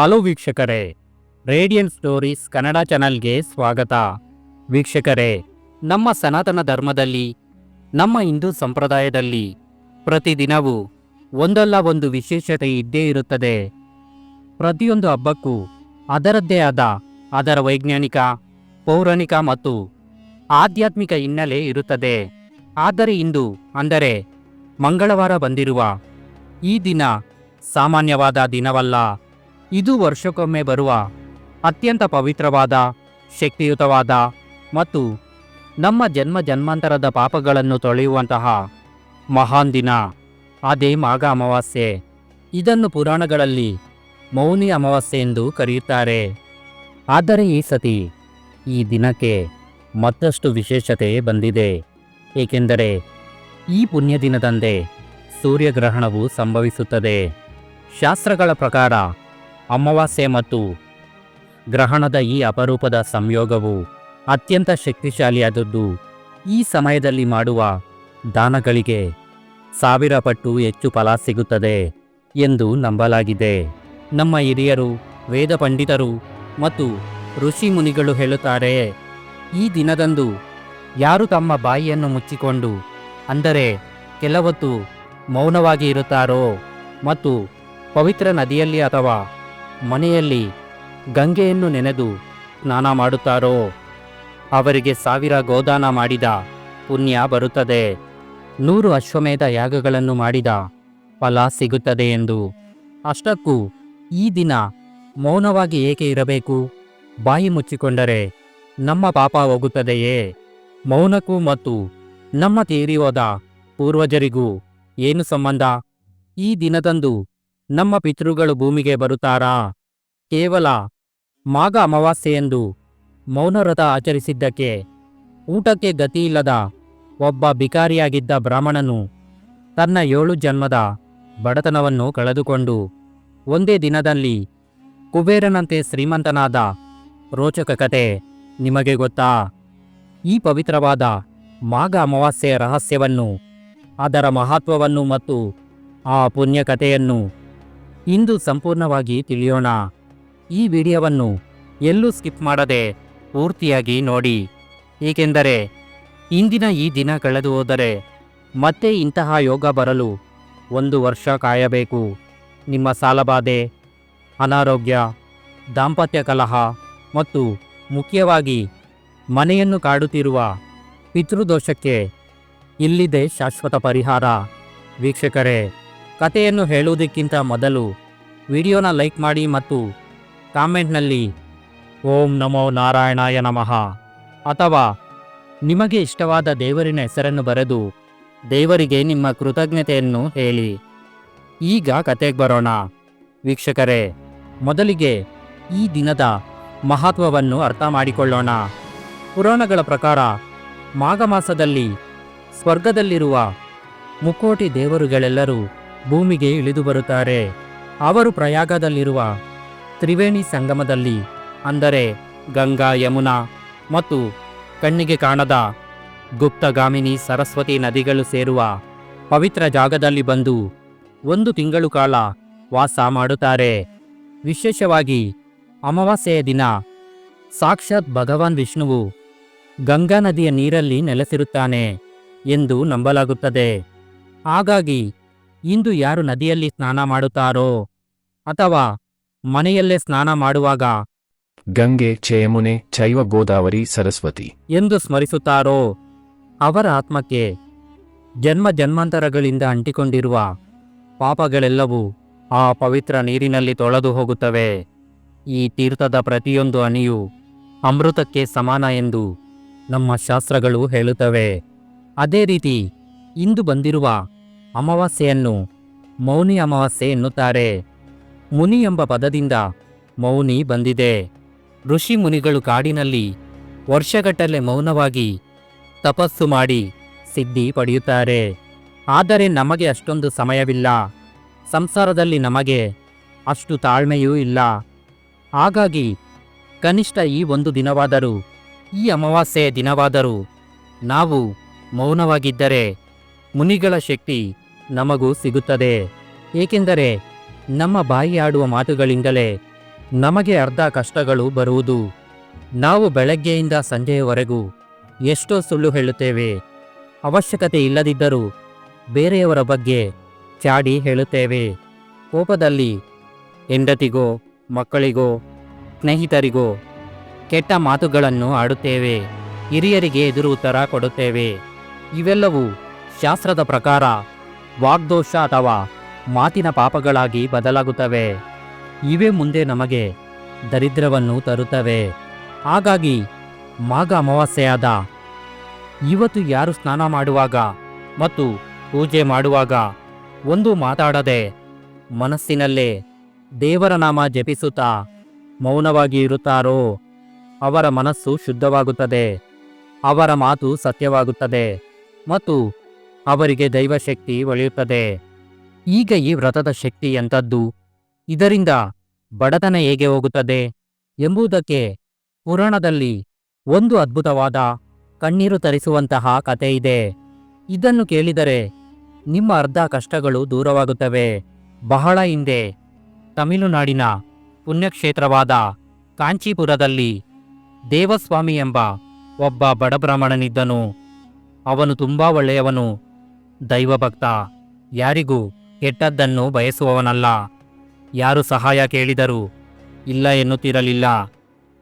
Hello ವೀಕ್ಷಕರೇ, radian stories Kannada ಚಾನಲ್ಗೆ ಸ್ವಾಗತ. ವೀಕ್ಷಕರೇ, ನಮ್ಮ ಸನಾತನ ಧರ್ಮದಲ್ಲಿ, ನಮ್ಮ ಹಿಂದೂ ಸಂಪ್ರದಾಯದಲ್ಲಿ ಪ್ರತಿದಿನವೂ ಒಂದಲ್ಲ ಒಂದು ವಿಶೇಷತೆ ಇದ್ದೇ ಇರುತ್ತದೆ. ಪ್ರತಿಯೊಂದು ಹಬ್ಬಕ್ಕೂ ಅದರದ್ದೇ ಆದ ಅದರ ವೈಜ್ಞಾನಿಕ, ಪೌರಾಣಿಕ ಮತ್ತು ಆಧ್ಯಾತ್ಮಿಕ ಹಿನ್ನೆಲೆ ಇರುತ್ತದೆ. ಆದರೆ ಇಂದು ಅಂದರೆ ಮಂಗಳವಾರ ಬಂದಿರುವ ಈ ದಿನ ಸಾಮಾನ್ಯವಾದ ದಿನವಲ್ಲ. ಇದು ವರ್ಷಕ್ಕೊಮ್ಮೆ ಬರುವ ಅತ್ಯಂತ ಪವಿತ್ರವಾದ, ಶಕ್ತಿಯುತವಾದ ಮತ್ತು ನಮ್ಮ ಜನ್ಮ ಜನ್ಮಾಂತರದ ಪಾಪಗಳನ್ನು ತೊಳೆಯುವಂತಹ ಮಹಾನ್ ದಿನ. ಅದೇ ಮಾಘ ಅಮಾವಾಸ್ಯೆ. ಇದನ್ನು ಪುರಾಣಗಳಲ್ಲಿ ಮೌನಿ ಅಮಾವಾಸ್ಯೆ ಎಂದು ಕರೆಯುತ್ತಾರೆ. ಆದರೆ ಈ ಸತಿ ಈ ದಿನಕ್ಕೆ ಮತ್ತಷ್ಟು ವಿಶೇಷತೆ ಬಂದಿದೆ. ಏಕೆಂದರೆ ಈ ಪುಣ್ಯ ದಿನದಂದೇ ಸೂರ್ಯಗ್ರಹಣವು ಸಂಭವಿಸುತ್ತದೆ. ಶಾಸ್ತ್ರಗಳ ಪ್ರಕಾರ ಅಮಾವಾಸ್ಯೆ ಮತ್ತು ಗ್ರಹಣದ ಈ ಅಪರೂಪದ ಸಂಯೋಗವು ಅತ್ಯಂತ ಶಕ್ತಿಶಾಲಿಯಾದದ್ದು. ಈ ಸಮಯದಲ್ಲಿ ಮಾಡುವ ದಾನಗಳಿಗೆ ಸಾವಿರ ಪಟ್ಟು ಹೆಚ್ಚು ಫಲ ಸಿಗುತ್ತದೆ ಎಂದು ನಂಬಲಾಗಿದೆ. ನಮ್ಮ ಹಿರಿಯರು, ವೇದ ಪಂಡಿತರು ಮತ್ತು ಋಷಿ ಮುನಿಗಳು ಹೇಳುತ್ತಾರೆ, ಈ ದಿನದಂದು ಯಾರು ತಮ್ಮ ಬಾಯಿಯನ್ನು ಮುಚ್ಚಿಕೊಂಡು ಅಂದರೆ ಕೆಲವತ್ತು ಮೌನವಾಗಿ ಇರುತ್ತಾರೋ ಮತ್ತು ಪವಿತ್ರ ನದಿಯಲ್ಲಿ ಅಥವಾ ಮನೆಯಲ್ಲಿ ಗಂಗೆಯನ್ನು ನೆನೆದು ಸ್ನಾನ ಮಾಡುತ್ತಾರೋ? ಅವರಿಗೆ ಸಾವಿರ ಗೋದಾನ ಮಾಡಿದ ಪುಣ್ಯ ಬರುತ್ತದೆ. ನೂರು ಅಶ್ವಮೇಧ ಯಾಗಗಳನ್ನು ಮಾಡಿದ ಫಲ ಸಿಗುತ್ತದೆ ಎಂದು. ಅಷ್ಟಕ್ಕೂ ಈ ದಿನ ಮೌನವಾಗಿ ಏಕೆ ಇರಬೇಕು? ಬಾಯಿ ಮುಚ್ಚಿಕೊಂಡರೆ ನಮ್ಮ ಪಾಪ ಹೋಗುತ್ತದೆಯೇ? ಮೌನಕ್ಕೂ ಮತ್ತು ನಮ್ಮ ತೀರಿ ಹೋದ ಪೂರ್ವಜರಿಗೂ ಏನು ಸಂಬಂಧ? ಈ ದಿನದಂದು ನಮ್ಮ ಪಿತೃಗಳು ಭೂಮಿಗೆ ಬರುತ್ತಾರಾ? ಕೇವಲ ಮಾಘ ಅಮಾವಾಸ್ಯೆಯೆಂದು ಮೌನವ್ರತ ಆಚರಿಸಿದ್ದಕ್ಕೆ ಊಟಕ್ಕೆ ಗತಿಯಿಲ್ಲದ ಒಬ್ಬ ಬಿಕಾರಿಯಾಗಿದ್ದ ಬ್ರಾಹ್ಮಣನು ತನ್ನ ಏಳು ಜನ್ಮದ ಬಡತನವನ್ನು ಕಳೆದುಕೊಂಡು ಒಂದೇ ದಿನದಲ್ಲಿ ಕುಬೇರನಂತೆ ಶ್ರೀಮಂತನಾದ ರೋಚಕ ಕತೆ ನಿಮಗೆ ಗೊತ್ತಾ? ಈ ಪವಿತ್ರವಾದ ಮಾಘ ಅಮಾವಾಸ್ಯೆಯ ರಹಸ್ಯವನ್ನು, ಅದರ ಮಹತ್ವವನ್ನು ಮತ್ತು ಆ ಪುಣ್ಯ ಕಥೆಯನ್ನು ಇಂದು ಸಂಪೂರ್ಣವಾಗಿ ತಿಳಿಯೋಣ. ಈ ವಿಡಿಯೋವನ್ನು ಎಲ್ಲೂ ಸ್ಕಿಪ್ ಮಾಡದೆ ಪೂರ್ತಿಯಾಗಿ ನೋಡಿ. ಏಕೆಂದರೆ, ಇಂದಿನ ಈ ದಿನ ಕಳೆದು ಹೋದರೆ ಮತ್ತೆ ಇಂತಹ ಯೋಗ ಬರಲು ಒಂದು ವರ್ಷ ಕಾಯಬೇಕು. ನಿಮ್ಮ ಸಾಲಬಾಧೆ, ಅನಾರೋಗ್ಯ, ದಾಂಪತ್ಯ ಕಲಹ ಮತ್ತು ಮುಖ್ಯವಾಗಿ ಮನೆಯನ್ನು ಕಾಡುತ್ತಿರುವ ಪಿತೃದೋಷಕ್ಕೆ ಇಲ್ಲಿದೆ ಶಾಶ್ವತ ಪರಿಹಾರ. ವೀಕ್ಷಕರೇ ಕಥೆಯನ್ನು ಹೇಳುವುದಕ್ಕಿಂತ ಮೊದಲು ವಿಡಿಯೋನ ಲೈಕ್ ಮಾಡಿ ಮತ್ತು ಕಾಮೆಂಟ್ನಲ್ಲಿ ಓಂ ನಮೋ ನಾರಾಯಣಾಯ ನಮಃ ಅಥವಾ ನಿಮಗೆ ಇಷ್ಟವಾದ ದೇವರಿನ ಹೆಸರನ್ನು ಬರೆದು ದೇವರಿಗೆ ನಿಮ್ಮ ಕೃತಜ್ಞತೆಯನ್ನು ಹೇಳಿ. ಈಗ ಕತೆಗೆ ಬರೋಣ. ವೀಕ್ಷಕರೇ, ಮೊದಲಿಗೆ ಈ ದಿನದ ಮಹತ್ವವನ್ನು ಅರ್ಥ ಮಾಡಿಕೊಳ್ಳೋಣ. ಪುರಾಣಗಳ ಪ್ರಕಾರ ಮಾಘ ಮಾಸದಲ್ಲಿ ಸ್ವರ್ಗದಲ್ಲಿರುವ ಮುಕ್ಕೋಟಿ ದೇವರುಗಳೆಲ್ಲರೂ ಭೂಮಿಗೆ ಇಳಿದು ಬರುತ್ತಾರೆ. ಅವರು ಪ್ರಯಾಗದಲ್ಲಿರುವ ತ್ರಿವೇಣಿ ಸಂಗಮದಲ್ಲಿ, ಅಂದರೆ ಗಂಗಾ ಯಮುನಾ ಮತ್ತು ಕಣ್ಣಿಗೆ ಕಾಣದ ಗುಪ್ತಗಾಮಿನಿ ಸರಸ್ವತಿ ನದಿಗಳು ಸೇರುವ ಪವಿತ್ರ ಜಾಗದಲ್ಲಿ ಬಂದು ಒಂದು ತಿಂಗಳು ಕಾಲ ವಾಸ ಮಾಡುತ್ತಾರೆ. ವಿಶೇಷವಾಗಿ ಅಮಾವಾಸ್ಯೆಯ ದಿನ ಸಾಕ್ಷಾತ್ ಭಗವಾನ್ ವಿಷ್ಣುವು ಗಂಗಾ ನದಿಯ ನೀರಲ್ಲಿ ನೆಲೆಸಿರುತ್ತಾನೆ ಎಂದು ನಂಬಲಾಗುತ್ತದೆ. ಹಾಗಾಗಿ ಇಂದು ಯಾರು ನದಿಯಲ್ಲಿ ಸ್ನಾನ ಮಾಡುತ್ತಾರೋ? ಅಥವಾ ಮನೆಯಲ್ಲೇ ಸ್ನಾನ ಮಾಡುವಾಗ ಗಂಗೆ ಚಯಮುನೆ ಚೈವ ಗೋದಾವರಿ ಸರಸ್ವತಿ ಎಂದು ಸ್ಮರಿಸುತ್ತಾರೋ? ಅವರ ಆತ್ಮಕ್ಕೆ ಜನ್ಮ ಜನ್ಮಾಂತರಗಳಿಂದ ಅಂಟಿಕೊಂಡಿರುವ ಪಾಪಗಳೆಲ್ಲವೂ ಆ ಪವಿತ್ರ ನೀರಿನಲ್ಲಿ ತೊಳೆದು ಹೋಗುತ್ತವೆ. ಈ ತೀರ್ಥದ ಪ್ರತಿಯೊಂದು ಅಣಿಯು ಅಮೃತಕ್ಕೆ ಸಮಾನ ಎಂದು ನಮ್ಮ ಶಾಸ್ತ್ರಗಳು ಹೇಳುತ್ತವೆ. ಅದೇ ರೀತಿ ಇಂದು ಬಂದಿರುವ ಅಮಾವಾಸ್ಯೆಯನ್ನು ಮೌನಿ ಅಮಾವಾಸ್ಯೆ ಎನ್ನುತ್ತಾರೆ. ಮುನಿ ಎಂಬ ಪದದಿಂದ ಮೌನಿ ಬಂದಿದೆ. ಋಷಿ ಮುನಿಗಳು ಕಾಡಿನಲ್ಲಿ ವರ್ಷಗಟ್ಟಲೆ ಮೌನವಾಗಿ ತಪಸ್ಸು ಮಾಡಿ ಸಿದ್ಧಿ ಪಡೆಯುತ್ತಾರೆ. ಆದರೆ ನಮಗೆ ಅಷ್ಟೊಂದು ಸಮಯವಿಲ್ಲ. ಸಂಸಾರದಲ್ಲಿ ನಮಗೆ ಅಷ್ಟು ತಾಳ್ಮೆಯೂ ಇಲ್ಲ. ಹಾಗಾಗಿ ಕನಿಷ್ಠ ಈ ಒಂದು ದಿನವಾದರೂ, ಈ ಅಮಾವಾಸ್ಯೆಯ ದಿನವಾದರೂ ನಾವು ಮೌನವಾಗಿದ್ದರೆ ಮುನಿಗಳ ಶಕ್ತಿ ನಮಗೂ ಸಿಗುತ್ತದೆ. ಏಕೆಂದರೆ ನಮ್ಮ ಬಾಯಿ ಆಡುವ ಮಾತುಗಳಿಂದಲೇ ನಮಗೆ ಅರ್ಧ ಕಷ್ಟಗಳು ಬರುವುದು. ನಾವು ಬೆಳಗ್ಗೆಯಿಂದ ಸಂಜೆಯವರೆಗೂ ಎಷ್ಟೋ ಸುಳ್ಳು ಹೇಳುತ್ತೇವೆ. ಅವಶ್ಯಕತೆ ಇಲ್ಲದಿದ್ದರೂ ಬೇರೆಯವರ ಬಗ್ಗೆ ಚಾಡಿ ಹೇಳುತ್ತೇವೆ. ಕೋಪದಲ್ಲಿ ಹೆಂಡತಿಗೋ, ಮಕ್ಕಳಿಗೋ, ಸ್ನೇಹಿತರಿಗೋ ಕೆಟ್ಟ ಮಾತುಗಳನ್ನು ಆಡುತ್ತೇವೆ. ಹಿರಿಯರಿಗೆ ಎದುರು ಉತ್ತರ ಕೊಡುತ್ತೇವೆ. ಇವೆಲ್ಲವೂ ಶಾಸ್ತ್ರದ ಪ್ರಕಾರ ವಾಗ್ದೋಷ ಅಥವಾ ಮಾತಿನ ಪಾಪಗಳಾಗಿ ಬದಲಾಗುತ್ತವೆ. ಇವೇ ಮುಂದೆ ನಮಗೆ ದರಿದ್ರವನ್ನು ತರುತ್ತವೆ. ಹಾಗಾಗಿ ಮಾಘ ಅಮಾವಾಸ್ಯೆಯಾದ ಇವತ್ತು ಯಾರು ಸ್ನಾನ ಮಾಡುವಾಗ ಮತ್ತು ಪೂಜೆ ಮಾಡುವಾಗ ಒಂದು ಮಾತಾಡದೆ ಮನಸ್ಸಿನಲ್ಲೇ ದೇವರ ನಾಮ ಜಪಿಸುತ್ತಾ ಮೌನವಾಗಿ ಇರುತ್ತಾರೋ ಅವರ ಮನಸ್ಸು ಶುದ್ಧವಾಗುತ್ತದೆ. ಅವರ ಮಾತು ಸತ್ಯವಾಗುತ್ತದೆ ಮತ್ತು ಅವರಿಗೆ ದೈವಶಕ್ತಿ ಒಳೆಯುತ್ತದೆ. ಈಗ ಈ ವ್ರತದ ಶಕ್ತಿ ಎಂಥದ್ದು? ಇದರಿಂದ ಬಡತನ ಹೇಗೆ ಹೋಗುತ್ತದೆ? ಎಂಬುದಕ್ಕೆ ಪುರಾಣದಲ್ಲಿ ಒಂದು ಅದ್ಭುತವಾದ ಕಣ್ಣೀರು ತರಿಸುವಂತಹ ಕಥೆ ಇದೆ. ಇದನ್ನು ಕೇಳಿದರೆ ನಿಮ್ಮ ಅರ್ಧ ಕಷ್ಟಗಳು ದೂರವಾಗುತ್ತವೆ. ಬಹಳ ಹಿಂದೆ ತಮಿಳುನಾಡಿನ ಪುಣ್ಯಕ್ಷೇತ್ರವಾದ ಕಾಂಚೀಪುರದಲ್ಲಿ ದೇವಸ್ವಾಮಿ ಎಂಬ ಒಬ್ಬ ಬಡಬ್ರಾಹ್ಮಣನಿದ್ದನು ಅವನು ತುಂಬಾ ಒಳ್ಳೆಯವನು. ದೈವಭಕ್ತ, ಯಾರಿಗೂ ಕೆಟ್ಟದ್ದನ್ನು ಬಯಸುವವನಲ್ಲ. ಯಾರು ಸಹಾಯ ಕೇಳಿದರೂ ಇಲ್ಲ ಎನ್ನುತ್ತಿರಲಿಲ್ಲ.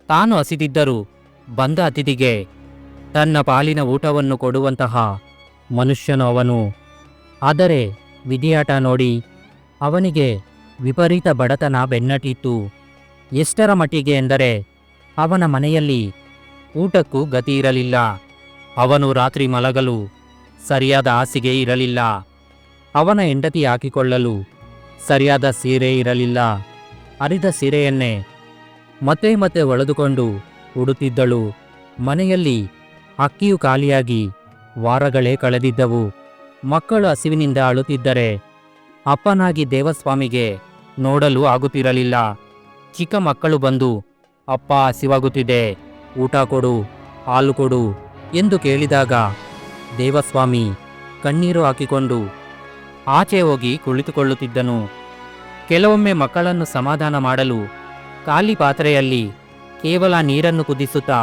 ತಾನು ಹಸಿದಿದ್ದರೂ ಬಂದ ಅತಿಥಿಗೆ ತನ್ನ ಪಾಲಿನ ಊಟವನ್ನು ಕೊಡುವಂತಹ ಮನುಷ್ಯನು ಅವನು. ಆದರೆ ವಿಧಿಯಾಟ ನೋಡಿ ಅವನಿಗೆ ವಿಪರೀತ ಬಡತನ ಬೆನ್ನಟ್ಟಿತ್ತು. ಎಷ್ಟರ ಮಟ್ಟಿಗೆ ಎಂದರೆ ಅವನ ಮನೆಯಲ್ಲಿ ಊಟಕ್ಕೂ ಗತಿ ಇರಲಿಲ್ಲ ಅವನು ರಾತ್ರಿ ಮಲಗಲು ಸರಿಯಾದ ಹಾಸಿಗೆ ಇರಲಿಲ್ಲ. ಅವನ ಹೆಂಡತಿ ಹಾಕಿಕೊಳ್ಳಲು ಸರಿಯಾದ ಸೀರೆ ಇರಲಿಲ್ಲ. ಅರಿದ ಸೀರೆಯನ್ನೇ ಮತ್ತೆ ಮತ್ತೆ ಒಳೆದುಕೊಂಡು ಉಡುತ್ತಿದ್ದಳು. ಮನೆಯಲ್ಲಿ ಅಕ್ಕಿಯು ಖಾಲಿಯಾಗಿ ವಾರಗಳೇ ಕಳೆದಿದ್ದವು. ಮಕ್ಕಳು ಹಸಿವಿನಿಂದ ಅಳುತ್ತಿದ್ದರೆ ಅಪ್ಪನಾಗಿ ದೇವಸ್ವಾಮಿಗೆ ನೋಡಲು ಆಗುತ್ತಿರಲಿಲ್ಲ. ಚಿಕ್ಕ ಮಕ್ಕಳು ಬಂದು, ಅಪ್ಪ, ಹಸಿವಾಗುತ್ತಿದೆ. ಊಟ ಕೊಡು, ಹಾಲು ಕೊಡು ಎಂದು ಕೇಳಿದಾಗ ದೇವಸ್ವಾಮಿ ಕಣ್ಣೀರು ಹಾಕಿಕೊಂಡು ಆಚೆ ಹೋಗಿ ಕುಳಿತುಕೊಳ್ಳುತ್ತಿದ್ದನು. ಕೆಲವೊಮ್ಮೆ ಮಕ್ಕಳನ್ನು ಸಮಾಧಾನ ಮಾಡಲು ಖಾಲಿ ಪಾತ್ರೆಯಲ್ಲಿ ಕೇವಲ ನೀರನ್ನು ಕುದಿಸುತ್ತಾ,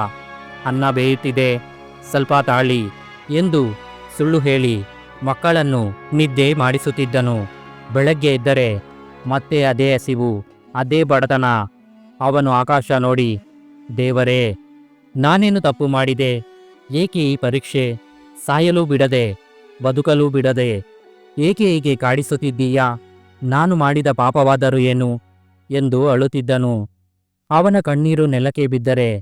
ಅನ್ನ ಬೇಯುತ್ತಿದೆ, ಸ್ವಲ್ಪ ತಾಳಿ ಎಂದು ಸುಳ್ಳು ಹೇಳಿ ಮಕ್ಕಳನ್ನು ನಿದ್ದೆ ಮಾಡಿಸುತ್ತಿದ್ದನು. ಬೆಳಗ್ಗೆ ಎದ್ದರೆ ಮತ್ತೆ ಅದೇ ಹಸಿವು, ಅದೇ ಬಡತನ. ಅವನು ಆಕಾಶ ನೋಡಿ, ದೇವರೇ, ನಾನೇನು ತಪ್ಪು ಮಾಡಿದೆ? ಏಕೆ ಈ ಪರೀಕ್ಷೆ? ಸಾಯಲು ಬಿಡದೆ, ಬದುಕಲು ಬಿಡದೆ, ಏಕೆ ಹೀಗೆ ಕಾಡಿಸುತ್ತಿದ್ದೀಯಾ? ನಾನು ಮಾಡಿದ ಪಾಪವಾದರೂ ಏನು? ಎಂದು ಅಳುತ್ತಿದ್ದನು. ಅವನ ಕಣ್ಣೀರು ನೆಲಕ್ಕೆ ಬಿದ್ದರೆ,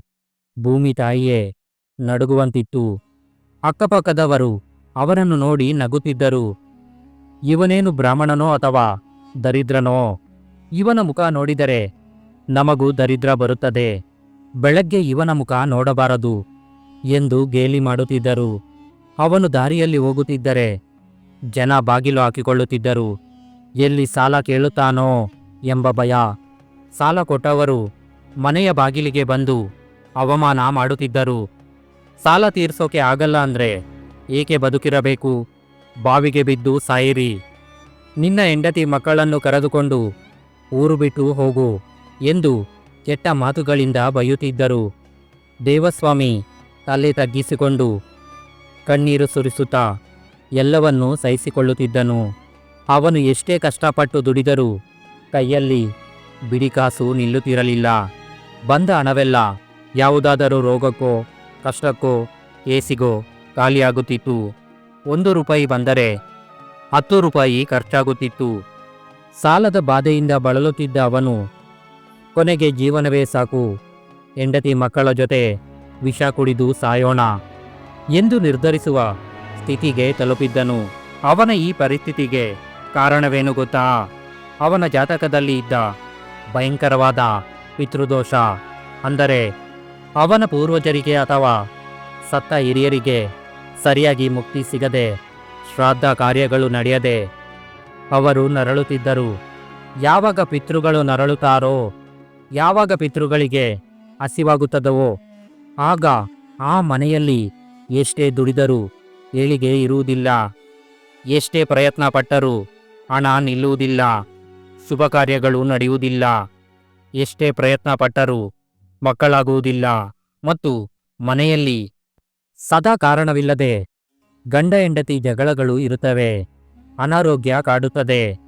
ಭೂಮಿ ತಾಯಿಯೇ, ನಡುಗುವಂತಿತ್ತು. ಅಕ್ಕಪಕ್ಕದವರು ಅವನನ್ನು ನೋಡಿ ನಗುತ್ತಿದ್ದರು. ಇವನೇನು ಬ್ರಾಹ್ಮಣನೋ ಅಥವಾ ದರಿದ್ರನೋ? ಇವನ ಮುಖ ನೋಡಿದರೆ ನಮಗೂ ದರಿದ್ರ ಬರುತ್ತದೆ. ಬೆಳಗ್ಗೆ ಇವನ ಮುಖ ನೋಡಬಾರದು ಎಂದು ಗೇಲಿ ಮಾಡುತ್ತಿದ್ದರು. ಅವನು ದಾರಿಯಲ್ಲಿ ಹೋಗುತ್ತಿದ್ದರೆ ಜನ ಬಾಗಿಲು ಹಾಕಿಕೊಳ್ಳುತ್ತಿದ್ದರು. ಎಲ್ಲಿ ಸಾಲ ಕೇಳುತ್ತಾನೋ ಎಂಬ ಭಯ. ಸಾಲ ಕೊಟ್ಟವರು ಮನೆಯ ಬಾಗಿಲಿಗೆ ಬಂದು ಅವಮಾನ ಮಾಡುತ್ತಿದ್ದರು. ಸಾಲ ತೀರಿಸೋಕೆ ಆಗಲ್ಲ ಅಂದರೆ ಏಕೆ ಬದುಕಿರಬೇಕು? ಬಾವಿಗೆ ಬಿದ್ದು ಸಾಯಿರಿ. ನಿನ್ನ ಹೆಂಡತಿ ಮಕ್ಕಳನ್ನು ಕರೆದುಕೊಂಡು ಊರು ಬಿಟ್ಟು ಹೋಗು ಎಂದು ಕೆಟ್ಟ ಮಾತುಗಳಿಂದ ಬೈಯುತ್ತಿದ್ದರು. ದೇವಸ್ವಾಮಿ ತಲೆ ತಗ್ಗಿಸಿಕೊಂಡು ಕಣ್ಣೀರು ಸುರಿಸುತ್ತಾ ಎಲ್ಲವನ್ನೂ ಸಹಿಸಿಕೊಳ್ಳುತ್ತಿದ್ದನು. ಅವನು ಎಷ್ಟೇ ಕಷ್ಟಪಟ್ಟು ದುಡಿದರೂ ಕೈಯಲ್ಲಿ ಬಿಡಿಕಾಸು ನಿಲ್ಲುತ್ತಿರಲಿಲ್ಲ. ಬಂದ ಹಣವೆಲ್ಲ ಯಾವುದಾದರೂ ರೋಗಕ್ಕೋ, ಕಷ್ಟಕ್ಕೋ, ಏಸಿಗೋ ಖಾಲಿಯಾಗುತ್ತಿತ್ತು. ಒಂದು ರೂಪಾಯಿ ಬಂದರೆ ಹತ್ತು ರೂಪಾಯಿ ಖರ್ಚಾಗುತ್ತಿತ್ತು. ಸಾಲದ ಬಾಧೆಯಿಂದ ಬಳಲುತ್ತಿದ್ದ ಅವನು, ಕೊನೆಗೆ ಜೀವನವೇ ಸಾಕು, ಹೆಂಡತಿ ಮಕ್ಕಳ ಜೊತೆ ವಿಷ ಕುಡಿದು ಸಾಯೋಣ. ಎಂದು ನಿರ್ಧರಿಸುವ ಸ್ಥಿತಿಗೆ ತಲುಪಿದ್ದನು. ಅವನ ಈ ಪರಿಸ್ಥಿತಿಗೆ ಕಾರಣವೇನು ಗೊತ್ತಾ? ಅವನ ಜಾತಕದಲ್ಲಿ ಇದ್ದ ಭಯಂಕರವಾದ ಪಿತೃದೋಷ, ಅಂದರೆ ಅವನ ಪೂರ್ವಜರಿಗೆ ಅಥವಾ ಸತ್ತ ಹಿರಿಯರಿಗೆ ಸರಿಯಾಗಿ ಮುಕ್ತಿ ಸಿಗದೆ ಶ್ರಾದ್ದ ಕಾರ್ಯಗಳು ನಡೆಯದೆ ಅವರು ನರಳುತ್ತಿದ್ದರು. ಯಾವಾಗ ಪಿತೃಗಳು ನರಳುತ್ತಾರೋ, ಯಾವಾಗ ಪಿತೃಗಳಿಗೆ ಹಸಿವಾಗುತ್ತದವೋ, ಆಗ ಆ ಮನೆಯಲ್ಲಿ ಎಷ್ಟೇ ದುಡಿದರೂ ಏಳಿಗೆ ಇರುವುದಿಲ್ಲ. ಎಷ್ಟೇ ಪ್ರಯತ್ನ ಪಟ್ಟರೂ ಹಣ ನಿಲ್ಲುವುದಿಲ್ಲ. ಶುಭ ಕಾರ್ಯಗಳು ನಡೆಯುವುದಿಲ್ಲ. ಎಷ್ಟೇ ಪ್ರಯತ್ನ ಪಟ್ಟರೂ ಮಕ್ಕಳಾಗುವುದಿಲ್ಲ. ಮತ್ತು ಮನೆಯಲ್ಲಿ ಸದಾ ಕಾರಣವಿಲ್ಲದೆ ಗಂಡ ಹೆಂಡತಿ ಜಗಳಗಳು ಇರುತ್ತವೆ. ಅನಾರೋಗ್ಯ ಕಾಡುತ್ತದೆ.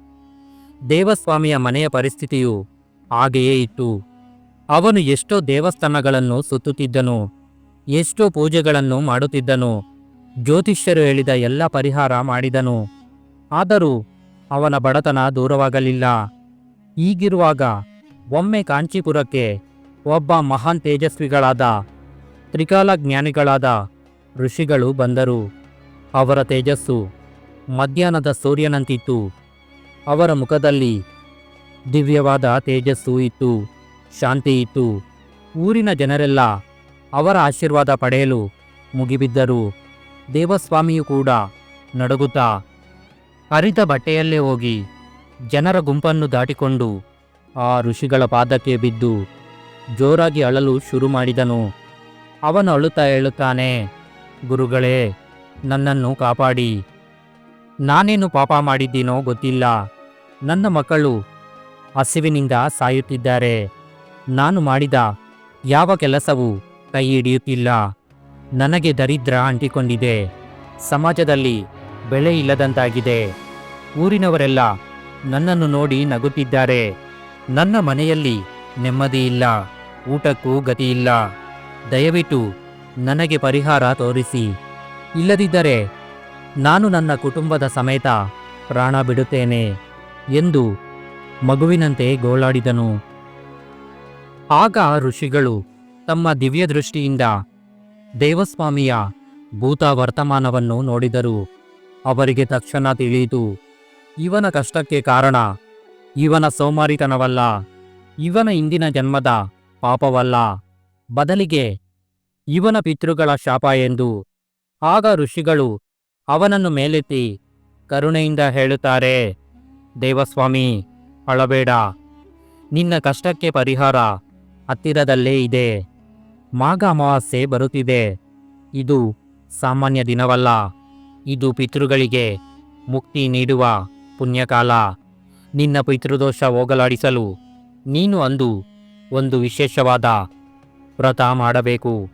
ದೇವಸ್ವಾಮಿಯ ಮನೆಯ ಪರಿಸ್ಥಿತಿಯು ಹಾಗೆಯೇ ಇತ್ತು. ಅವನು ಎಷ್ಟೋ ದೇವಸ್ಥಾನಗಳನ್ನು ಸುತ್ತುತ್ತಿದ್ದನು. ಎಷ್ಟೋ ಪೂಜೆಗಳನ್ನು ಮಾಡುತ್ತಿದ್ದನು. ಜ್ಯೋತಿಷ್ಯರು ಹೇಳಿದ ಎಲ್ಲ ಪರಿಹಾರ ಮಾಡಿದನು. ಆದರೂ ಅವನ ಬಡತನ ದೂರವಾಗಲಿಲ್ಲ. ಹೀಗಿರುವಾಗ ಒಮ್ಮೆ ಕಾಂಚೀಪುರಕ್ಕೆ ಒಬ್ಬ ಮಹಾನ್ ತೇಜಸ್ವಿಗಳಾದ ತ್ರಿಕಾಲ ಜ್ಞಾನಿಗಳಾದ ಋಷಿಗಳು ಬಂದರು. ಅವರ ತೇಜಸ್ಸು ಮಧ್ಯಾಹ್ನದ ಸೂರ್ಯನಂತಿತ್ತು. ಅವರ ಮುಖದಲ್ಲಿ ದಿವ್ಯವಾದ ತೇಜಸ್ಸು ಇತ್ತು. ಶಾಂತಿ ಇತ್ತು. ಊರಿನ ಜನರೆಲ್ಲ ಅವರ ಆಶೀರ್ವಾದ ಪಡೆಯಲು ಮುಗಿಬಿದ್ದರು ದೇವಸ್ವಾಮಿಯು ಕೂಡ ನಡುಗುತ್ತಾ ಹರಿದ ಬಟ್ಟೆಯಲ್ಲೇ ಹೋಗಿ ಜನರ ಗುಂಪನ್ನು ದಾಟಿಕೊಂಡು ಆ ಋಷಿಗಳ ಪಾದಕ್ಕೆ ಬಿದ್ದು ಜೋರಾಗಿ ಅಳಲು ಶುರು ಮಾಡಿದನು. ಅವನು ಅಳುತ್ತಾ ಹೇಳುತ್ತಾನೆ, ಗುರುಗಳೇ, ನನ್ನನ್ನು ಕಾಪಾಡಿ. ನಾನೇನು ಪಾಪ ಮಾಡಿದ್ದೀನೋ ಗೊತ್ತಿಲ್ಲ. ನನ್ನ ಮಕ್ಕಳು ಹಸಿವಿನಿಂದ ಸಾಯುತ್ತಿದ್ದಾರೆ. ನಾನು ಮಾಡಿದ ಯಾವ ಕೆಲಸವೂ ಕೈ ಹಿಡಿಯುತ್ತಿಲ್ಲ. ನನಗೆ ದರಿದ್ರ ಅಂಟಿಕೊಂಡಿದೆ. ಸಮಾಜದಲ್ಲಿ ಬೆಳೆ ಇಲ್ಲದಂತಾಗಿದೆ. ಊರಿನವರೆಲ್ಲ ನನ್ನನ್ನು ನೋಡಿ ನಗುತ್ತಿದ್ದಾರೆ. ನನ್ನ ಮನೆಯಲ್ಲಿ ನೆಮ್ಮದಿ ಇಲ್ಲ. ಊಟಕ್ಕೂ ಗತಿಯಿಲ್ಲ ದಯವಿಟ್ಟು ನನಗೆ ಪರಿಹಾರ ತೋರಿಸಿ. ಇಲ್ಲದಿದ್ದರೆ ನಾನು ನನ್ನ ಕುಟುಂಬದ ಸಮೇತ ಪ್ರಾಣ ಬಿಡುತ್ತೇನೆ ಎಂದು ಮಗುವಿನಂತೆ ಗೋಳಾಡಿದನು. ಆಗ ಋಷಿಗಳು ತಮ್ಮ ದಿವ್ಯ ದೃಷ್ಟಿಯಿಂದ ದೇವಸ್ವಾಮಿಯ ಭೂತ ವರ್ತಮಾನವನ್ನು ನೋಡಿದರು ಅವರಿಗೆ ತಕ್ಷಣ ತಿಳಿಯಿತು. ಇವನ ಕಷ್ಟಕ್ಕೆ ಕಾರಣ ಇವನ ಸೋಮಾರಿತನವಲ್ಲ. ಇವನ ಇಂದಿನ ಜನ್ಮದ ಪಾಪವಲ್ಲ. ಬದಲಿಗೆ ಇವನ ಪಿತೃಗಳ ಶಾಪ ಎಂದು ಆಗ ಋಷಿಗಳು ಅವನನ್ನು ಮೇಲೆತ್ತಿ ಕರುಣೆಯಿಂದ ಹೇಳುತ್ತಾರೆ, ದೇವಸ್ವಾಮಿ, ಅಳಬೇಡ. ನಿನ್ನ ಕಷ್ಟಕ್ಕೆ ಪರಿಹಾರ ಹತ್ತಿರದಲ್ಲೇ ಇದೆ. ಮಾಘ ಅಮಾವಾಸ್ಯೆ ಬರುತ್ತಿದೆ. ಇದು ಸಾಮಾನ್ಯ ದಿನವಲ್ಲ. ಇದು ಪಿತೃಗಳಿಗೆ ಮುಕ್ತಿ ನೀಡುವ ಪುಣ್ಯಕಾಲ. ನಿನ್ನ ಪಿತೃದೋಷ ಹೋಗಲಾಡಿಸಲು ನೀನು ಅಂದು ಒಂದು ವಿಶೇಷವಾದ ವ್ರತ ಮಾಡಬೇಕು.